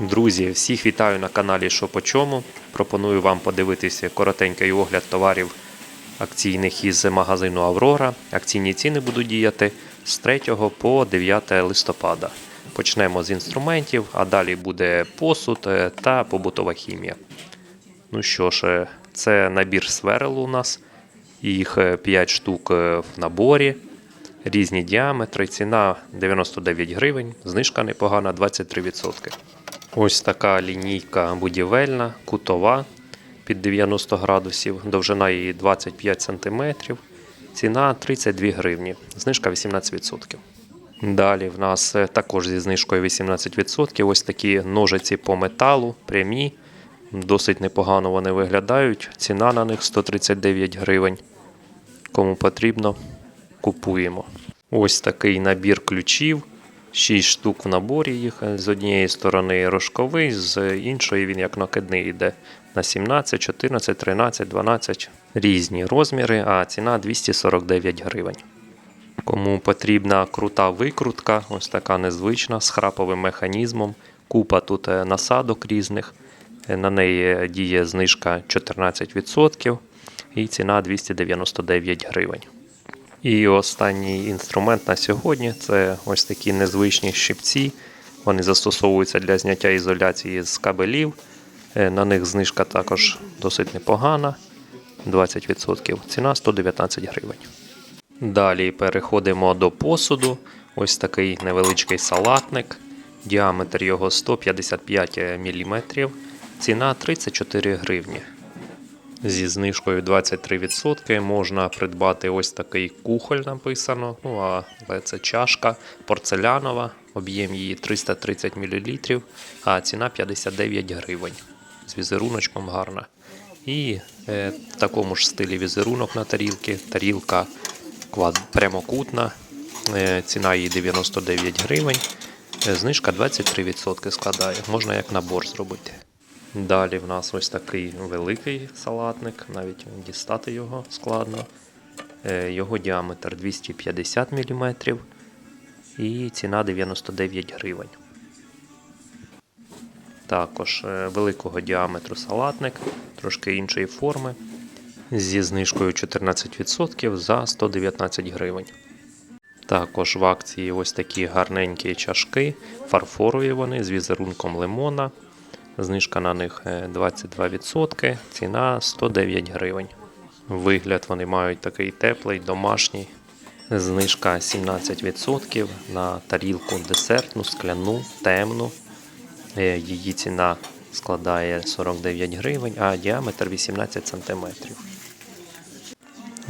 Друзі, всіх вітаю на каналі Що по чому. Пропоную вам подивитися коротенький огляд товарів акційних із магазину Аврора. Акційні ціни будуть діяти з 3 по 9 листопада. Почнемо з інструментів, а далі буде посуд е, та побутова хімія. Ну що ж, е, це набір сверл у нас. Їх 5 штук е, в наборі. Різні діаметри, ціна 99 гривень, знижка непогана 23%. Ось така лінійка будівельна, кутова під 90 градусів, довжина її 25 см, ціна 32 гривні, знижка 18%. Далі в нас е, також зі знижкою 18% ось такі ножиці по металу, прямі, досить непогано вони виглядають. Ціна на них 139 гривень. Кому потрібно, купуємо. Ось такий набір ключів. 6 штук в наборі їх. З однієї сторони рожковий, з іншої він як накидний йде на 17, 14, 13, 12 різні розміри, а ціна 249 гривень. Кому потрібна крута викрутка, ось така незвична, з храповим механізмом. Купа тут е, насадок різних. Е, На неї діє знижка 14% і ціна 299 гривень. І останній інструмент на сьогодні це ось такі незвичні щипці. Вони застосовуються для зняття ізоляції з кабелів. Е, На них знижка також досить непогана. 20%. Ціна 119 гривень. Далі переходимо до посуду. Ось такий невеличкий салатник. Діаметр його 155 мм. Ціна 34 гривні. Зі знижкою 23% можна придбати ось такий кухоль написано. Ну, але це чашка порцелянова, об'єм її 330 мл, а ціна 59 гривень. З візеруночком гарна. І е, в такому ж стилі візерунок на тарілки. Тарілка квад... прямокутна, е, ціна її 99 гривень. Е, Знижка 23% складає. Можна як набор зробити. Далі в нас ось такий великий салатник, навіть дістати його складно. Е, Його діаметр 250 мм і ціна 99 гривень. Також е, великого діаметру салатник, трошки іншої форми. Зі знижкою 14% за 119 гривень. Також в акції ось такі гарненькі чашки, фарфорові вони з візерунком лимона. Знижка на них е, 22%, ціна 109 гривень. Вигляд вони мають такий теплий, домашній. Знижка 17% на тарілку десертну, скляну, темну. Е, Її ціна складає 49 гривень, а діаметр 18 см.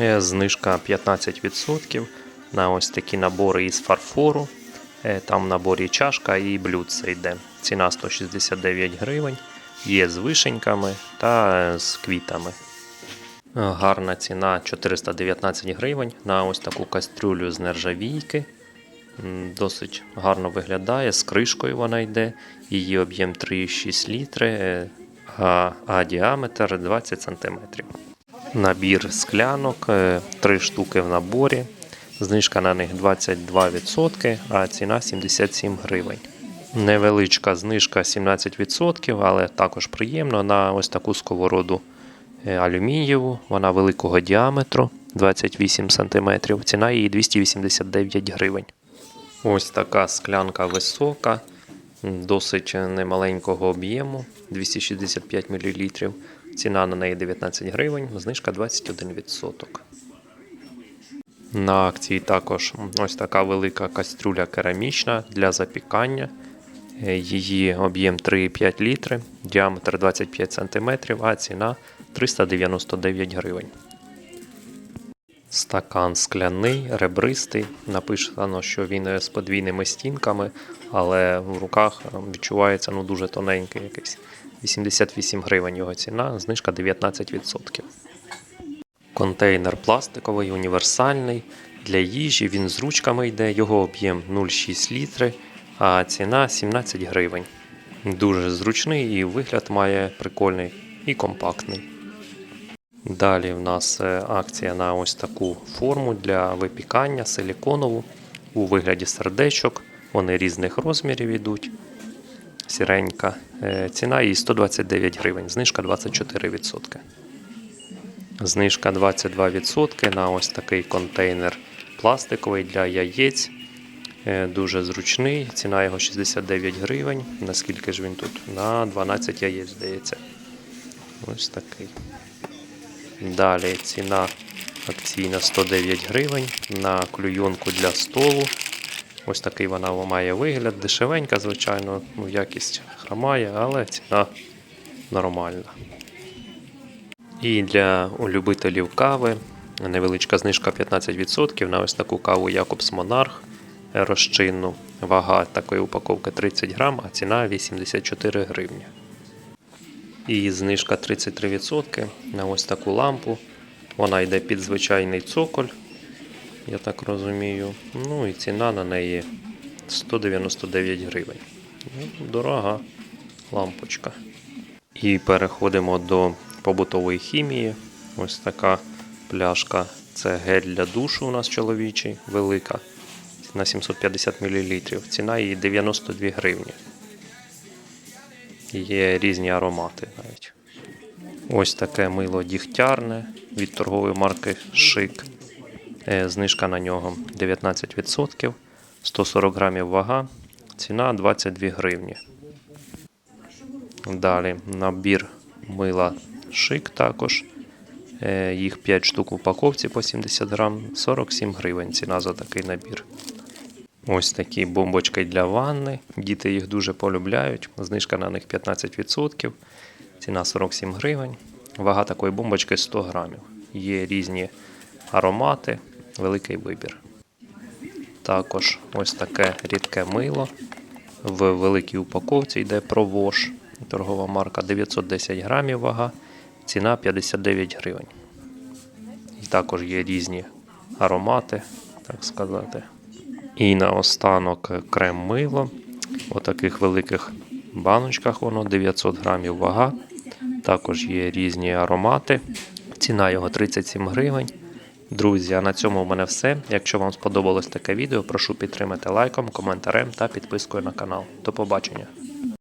Е, Знижка 15% на ось такі набори із фарфору. Е, Там в наборі чашка і блюдце йде. Ціна 169 гривень. Є з вишеньками та е, з квітами. Е, Гарна ціна 419 гривень на ось таку кастрюлю з нержавійки. Досить гарно виглядає. З кришкою вона йде. Її об'єм 3,6 літри, а, а діаметр 20 см. Набір склянок, 3 штуки в наборі. Знижка на них 22%, а ціна 77 гривень. Невеличка знижка 17%, але також приємно на ось таку сковороду е, алюмінієву. Вона великого діаметру 28 см. Ціна її 289 гривень. Ось така склянка висока, досить немаленького об'єму 265 мл. Ціна на неї 19 гривень, знижка 21%. На акції також ось така велика кастрюля керамічна для запікання. Е, Її об'єм 3,5 літри, діаметр 25 см, а ціна 399 гривень. Стакан скляний, ребристий. Написано, що він з подвійними стінками, але в руках е, відчувається ну, дуже тоненький якийсь. 88 гривень його ціна, знижка 19%. Контейнер пластиковий, універсальний. Для їжі він з ручками йде, його об'єм 0,6 літри, а ціна 17 гривень. Дуже зручний і вигляд має прикольний і компактний. Далі в нас е, акція на ось таку форму для випікання силіконову у вигляді сердечок. Вони різних розмірів йдуть. сіренька. Е, Ціна її 129 гривень, знижка 24%. Знижка 22% на ось такий контейнер пластиковий для яєць. Е, Дуже зручний. Ціна його 69 гривень. Наскільки ж він тут? На 12 яєць, здається. Ось такий. Далі ціна акційна 109 гривень на клюйонку для столу. Ось такий вона має вигляд. Дешевенька, звичайно, ну, якість хромає, але ціна нормальна. І для любителів кави невеличка знижка 15% на ось таку каву Якобс Монарх розчинну. Вага такої упаковки 30 грам, а ціна 84 гривні. І знижка 33% на ось таку лампу. Вона йде під звичайний цоколь, я так розумію. Ну і ціна на неї 199 гривень. Ну, дорога лампочка. І переходимо до побутової хімії. Ось така пляшка. Це гель для душу у нас чоловічий, велика. На 750 мл. Ціна її 92 гривні. Є різні аромати навіть. Ось таке мило дігтярне від торгової марки Шик. Е, Знижка на нього 19%, 140 грамів вага, ціна 22 гривні. Далі набір мила Шик також. Е, Їх 5 штук в упаковці по 70 грам, 47 гривень ціна за такий набір. Ось такі бомбочки для ванни. Діти їх дуже полюбляють. Знижка на них 15%. Ціна 47 гривень. Вага такої бомбочки 100 грамів. Є різні аромати, великий вибір. Також ось таке рідке мило. В великій упаковці йде провош. Торгова марка 910 грамів вага. Ціна 59 гривень. І також є різні аромати, так сказати. І наостанок крем мило. У таких великих баночках воно 900 грамів вага. Також є різні аромати. Ціна його 37 гривень. Друзі, а на цьому в мене все. Якщо вам сподобалось таке відео, прошу підтримати лайком, коментарем та підпискою на канал. До побачення.